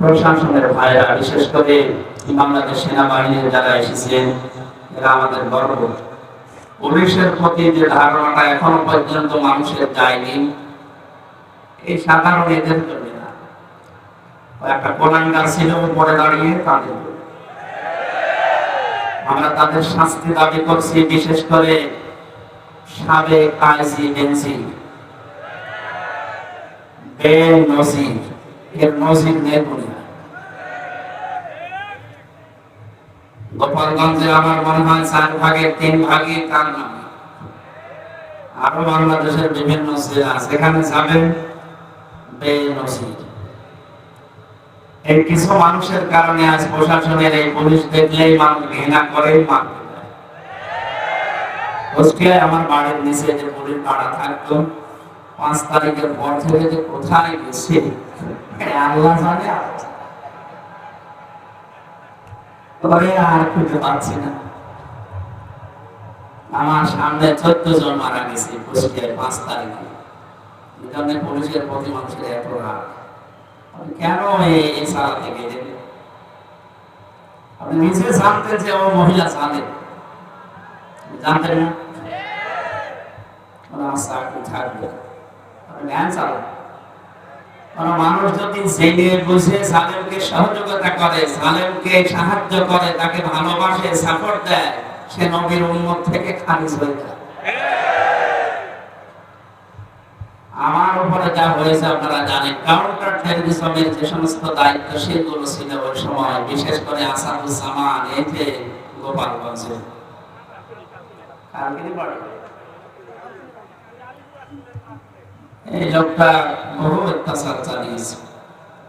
প্রশাসনের ভাইরা, বিশেষ করে বাংলাদেশ সেনাবাহিনীর যারা এসেছিলেন, এরা আমাদের গর্ব পুলিশের প্রতি যে ধারণাটা এখনও পর্যন্ত মানুষের যায়নি, এই সাধারণ এদের জন্য না। একটা কোলাঙ্গার ছিল উপরে দাঁড়িয়ে তাদের আমরা তাদের শাস্তি দাবি করছি, বিশেষ করে সাবেক আইসি গোপালগঞ্জে আমার মনে হয় চার ভাগের তিন ভাগই তার নামে। আরও বাংলাদেশের বিভিন্ন জেলা সেখানে যাবেন এই কিছু মানুষের কারণে আজ প্রশাসনের এই পুলিশ দেখলেই মানুষ ঘৃণা করে আমার বাড়ির নিচে যে পুলিশ পাড়া থাকতো, পাঁচ তারিখের পর থেকে যে কোথায় গেছে আমার সামনে চোদ্দ জন মারা গেছে কুষ্টিয়ায় পাঁচ তারিখে পুলিশের প্রতি মানুষের এত রাগ কেন এই সালাতে গেলেন আপনি নিজে জানতেন যে ও মহিলা জানে জানতেন না? চাকরি থাকবে আপনি জ্ঞান চালান কোন মানুষ যদি জেনে বুঝে সালেমকে সহযোগিতা করে সালেমকে সাহায্য করে, তাকে ভালোবাসে সাপোর্ট দেয়, সে নবীর উন্মত থেকে খারিজ হয়ে যায় আমার উপরে যা হয়েছে আপনারা জানেন কাউন্টার টেররিজমের যে সমস্ত দায়িত্বশীলগুলো ছিল ওই সময়, বিশেষ করে আসাদুজ্জামান, এতে গোপালগঞ্জে কালকেরই বাড়ি। এই লোকটা বহু অত্যাচার চালিয়েছে।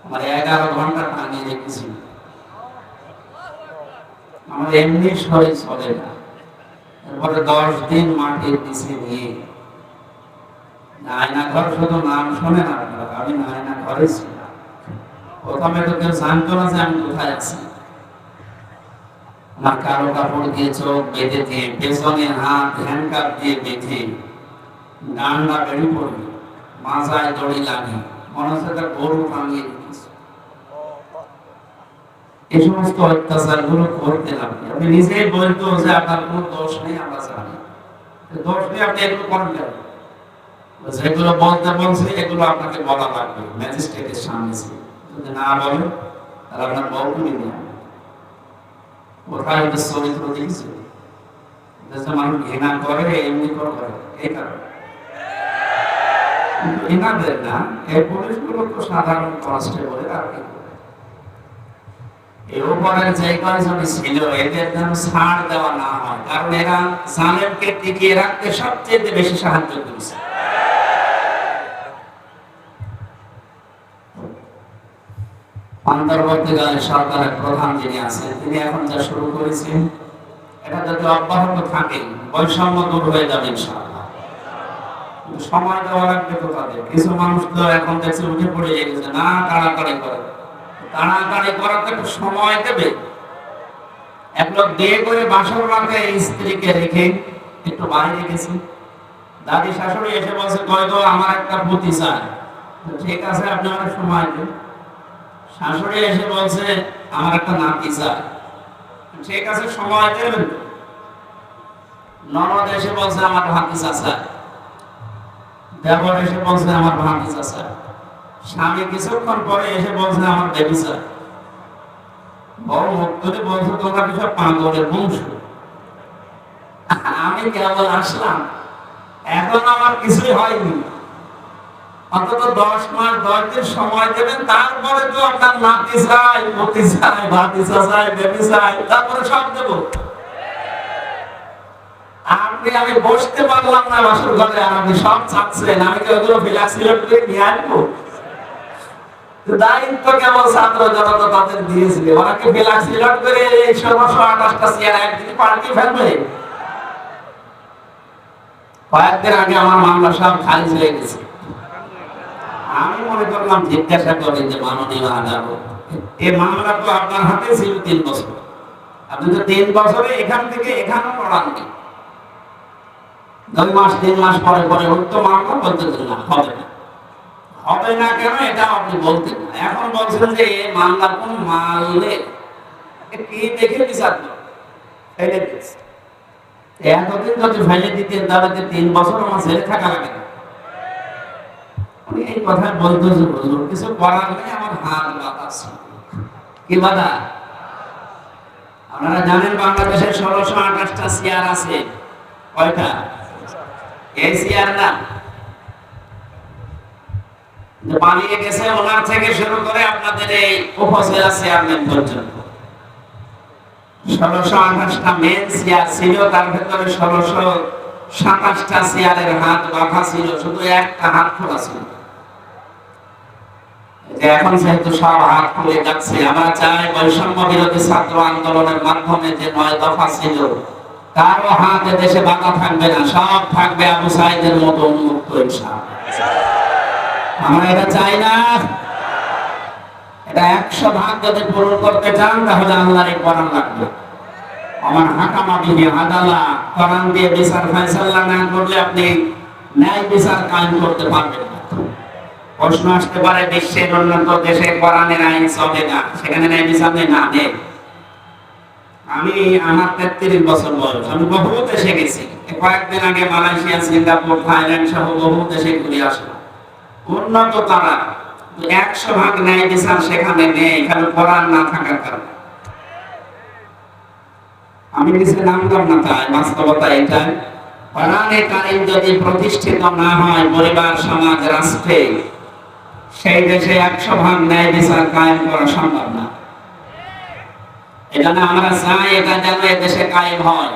আমার এগারো ঘণ্টা টাঙিয়ে রেখেছিল। আমার এমনি শরীর চলে না। এরপরে দশ দিন মাটির নিচে নিয়ে নায়না ঘর শুধু নাম শোনে না আমি নায়না ঘরে ছিলাম। প্রথমে তো কেউ জানতো না যে আমি কোথায় আছি। আমার কালো কাপড় দিয়ে চোখ বেঁধে দিয়ে, পেছনে হাত হ্যান্ডকাপ দিয়ে বেঁধে, ডান্ডা বেড়ে পড়বে মাথায় দড়ি লাগে মনে হচ্ছে গরু টাঙিয়ে এই সমস্ত অত্যাচারগুলো করতে লাগবে আপনি নিজেই বলতো যে আপনার কোনো দোষ নেই, আমরা জানি। দোষ নেই আপনি এগুলো করেন কেন? যেগুলো বলতে বলছে, এগুলো আপনাকে বলা লাগবে, ম্যাজিস্ট্রেটের সামনে যদি না বলে, তাহলে আপনার বউকে নিয়ে। কোথায় চরিত্র দেখছে মানুষ ঘৃণা করে, এমনি করে এই কারণে। এনাদের না এই পুলিশগুলো তো সাধারণ এর উপরের যে ছিল, এদের দেওয়া না হয়, কারণ এরা টিকিয়ে রাখতে সবচেয়ে বেশি সাহায্য করেছে। সরকারের প্রধান যিনি আছেন, তিনি এখন যা শুরু করেছেন, এটা যদি অব্যাহত থাকে, বৈষম্য দূর হয়ে যাবে কিন্তু সময় দেওয়া লাগবে তো তাদের কিছু মানুষ তো এখন দেখছে উঠে পড়ে গেছে, না, তাড়াতাড়ি করে। তাড়াতাড়ি করাতে সময় দেবে। বিয়ে করে বাসর স্ত্রীকে রেখে একটু বাইরে দাদি শাশুড়ি এসে বলছে আমার একটা পুঁতি ঠিক আছে, আপনি সময় দেন। শাশুড়ি এসে বলছে, আমার একটা নাতি চাই। ঠিক আছে, সময় দেবেন। ননদ এসে বলছে, আমার ভাতিজা চাই দেবর এসে বলছে, আমার ভাতিজা চাই স্বামী কিছুক্ষণ পরে এসে বলছে, আমার বেবি চাই বড় করে বলছে, তোমরা কিছু পাগলের বংশ? আমি কেবল আসলাম। এখন আমার কিছুই হয়নি। অন্তত দশ মাস, দশ দিন সময় দেবেন, তারপরে তো আপনার নাতি চাই মতি চাই ভাতিজা চাই বেবি চাই, তারপরে সব দেব। আপনি আমি বসতে পারলাম না বাসর ঘরে, আর আপনি সব চাচ্ছেন আমি কি ওগুলো বিলাস করে নিয়ে আসব দায়িত্ব কেবল ছাত্র জনতা তাদের দিয়েছিল করে আঠাশটা চেয়ার পাল্টি ফেলবে? কয়েকদিন আগে আমার মামলা সব গেছে। আমি মনে করলাম, জিজ্ঞাসা করি যে মাননীয় আদালত এই মামলা তো আপনার হাতে ছিল তিন বছর। আপনি তো তিন বছরে এখান থেকে এখানেও পড়াননি দুই মাস, তিন মাস পরে পরে উঠতো মামলা বলতে না, হবে না। হবে না কেন এটা আপনি বলতেন এখন বলছেন যে মামলা কোন মারলে কি দেখে বিচার? ফেলে দিয়েছে এতদিন যদি ফেলে দিতেন, তাহলে তো তিন বছর আমার ছেলে থাকা লাগে উনি এই কথা বলতে হুজুর, কিছু করার নেই, আমার হাত বাতাস কি বাধা? আপনারা জানেন বাংলাদেশের ষোলোশো আঠাশটা চেয়ার আছে। কয়টা? এই না। পালিয়ে গেছে, ওনার থেকে শুরু করে আপনাদের এই উপজেলা চেয়ারম্যান পর্যন্ত। ষোলোশো আঠাশটা মেন চেয়ার ছিল, তার ভেতরে ষোলোশো সাতাশটা চেয়ারের হাত বাঁধা ছিল, শুধু একটা হাত খোলা ছিল। এখন যেহেতু সব হাত খুলে যাচ্ছে, আমরা চাই বৈষম্য বিরোধী ছাত্র আন্দোলনের মাধ্যমে যে নয় দফা ছিল কারও হাতে দেশে বাধা থাকবে না, সব থাকবে আবু সাইদের মতো উন্মুক্ত আমরা এটা চাই না। এটা একশো ভাগ যদি পূরণ করতে চান, তাহলে আল্লাহর এই কোরআন লাগবে। আমার হাকামা বিনি আদালা দিয়ে বিচার ফয়সালা না করলে আপনি ন্যায় বিচার করতে পারবেন প্রশ্ন আসতে পারে, বিশ্বের উন্নত দেশে আইন চলে না, সেখানে ন্যায় বিচার নেই? না, নেই। আমি আমার তেত্রিশ বছর বয়স, আমি বহু দেশে গেছি। কয়েকদিন আগে মালয়েশিয়া, সিঙ্গাপুর, থাইল্যান্ড সহ বহু দেশে ঘুরে আসলাম। উন্নত তারা। একশো ভাগ ন্যায় বিচার সেখানে নেই এখানে কোরআন না থাকার কারণে। আমি কিছু নামতাম না তাই, বাস্তবতা এটাই। কোরআনে কারিম যদি প্রতিষ্ঠিত না হয়, পরিবার, সমাজ, রাষ্ট্রে, সেই দেশে একশো ভাগ ন্যায় বিচার কায়েম করা সম্ভব না। এজন্য আমরা চাই এটা যেন দেশে কায়েম হয়।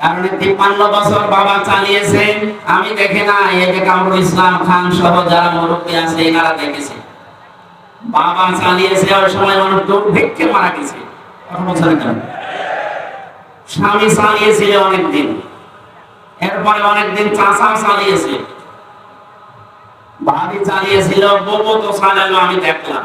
কারণ তিপ্পান্ন বছর বাবা চালিয়েছেন আমি দেখে না যে কামরুল ইসলাম খান সহ যারা মুরব্বী আছে, এনারা দেখেছে। বাবা চালিয়েছে, ওই সময় অনেক দুর্ভিক্ষে মারা গেছে। স্বামী চালিয়েছিল অনেকদিন। এরপরে অনেকদিন চাষা চালিয়েছে। ভাবি চালিয়েছিল, বউ তো চালালো, আমি দেখলাম।